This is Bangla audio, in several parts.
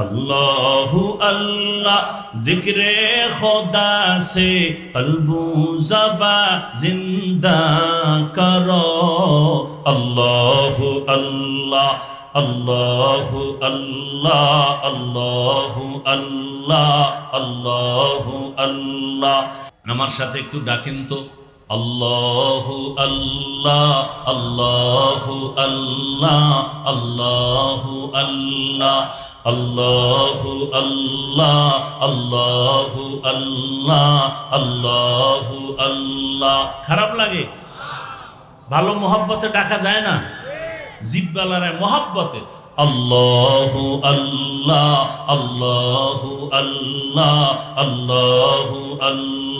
अल्लाह अल्लाह जिक्र खुदा से कल्बू जबा जिंदा करो अल्लाह अल्लाह अल्लाह अल्लाह अल्लाह अल्लाह अल्लाह अल्लाह আমার সাথে একটু ডাকেন তো আল্লাহু আল্লাহ আল্লাহু আল্লাহ আল্লাহু আল্লাহ আল্লাহু আল্লাহ আল্লাহু আল্লাহ আল্লাহু আল্লাহ। খারাপ লাগে? ভালো মোহাব্বতে ডাকা যায় না? জিব্বালারে মহব্বতে। আল্লাহু আল্লাহ আল্লাহু আল্লাহ আল্লাহু আল্লাহ।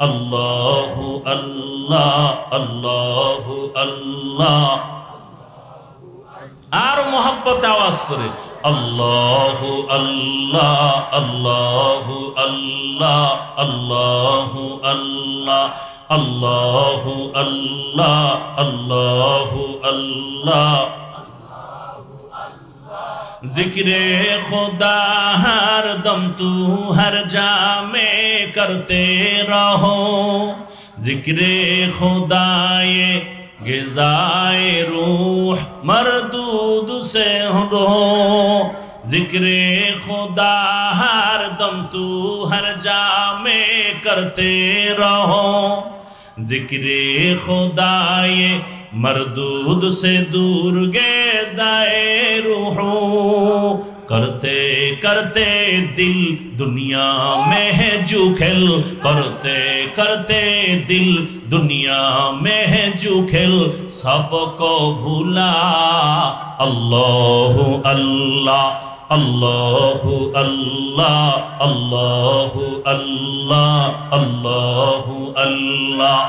আল্লাহু আল্লাহ আল্লাহু আল্লাহ। আর মোহাব্বত আওয়াজ করে, আল্লাহু আল্লাহ আল্লাহু আল্লাহ আল্লাহু আল্লাহ আল্লাহু আল্লাহ আল্লাহু আল্লাহ। ذکر خدا ہر دم تو ہر جا میں کرتے رہو۔ ذکر خدا یہ غذائے روح مردود سے ہو ذکر خدا ہر دم تو ہر جا میں کرتے رہو۔ ذکر خدا یہ مردود سے دور گئے دائے روحوں۔ کرتے کرتے دل دنیا میں ہے جوکھل کرتے کرتے دل دنیا میں ہے جوکھل سب کو بھولا۔ اللہ اللہ اللہ اللہ اللہ اللہ اللہ اللہ۔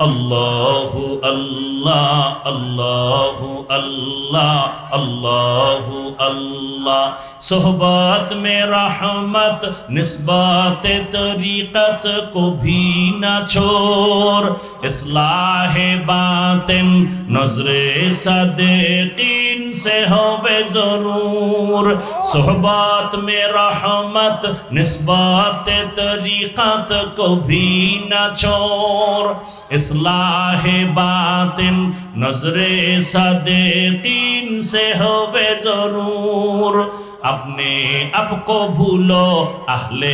اللہ اللہ اللہ اللہ اللہ اللہ صحبات میں رحمت نسبات طریقت کو بھی نہ چھوڑ اصلاح باطن نظر صدقین سے ہوئے ضرور صحبات میں رحمت نسبات طریقت کو بھی نہ چھوڑ اصلاح باطن نظر صدقین سے ہوئے ضرور۔ اپنے اپ کو بھولو، اہل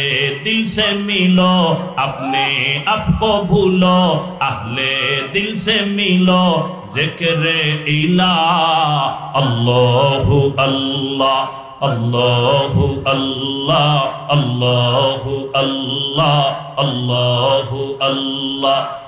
دل سے ملو۔ اپنے آپ کو بھولو، اہل دل سے ملو۔ ذکر الہ اللہ اللہ اللہ اللہ اللہ اللہ اللہ اللہ۔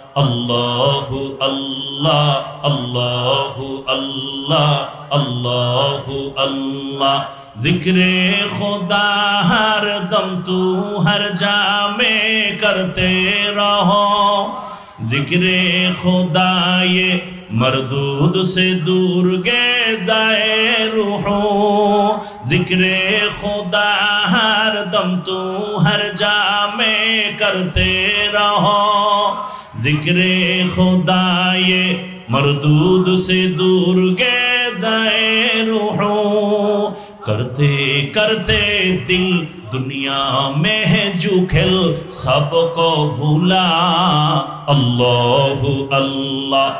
اللہ اللہ اللہ اللہ اللہ اللہ ذکر خدا ہر دم تو ہر جا میں کرتے رہو ذکر خدا یہ مردود سے دور گے دائے روحوں ذکر خدا ہر دم تو ہر جا میں کرتے رہو ذکر خدا یہ مردود سے دور گئے دائے روحوں، کرتے کرتے دل دنیا میں ہے جھوکھل سب کو بھولا۔ اللہ اللہ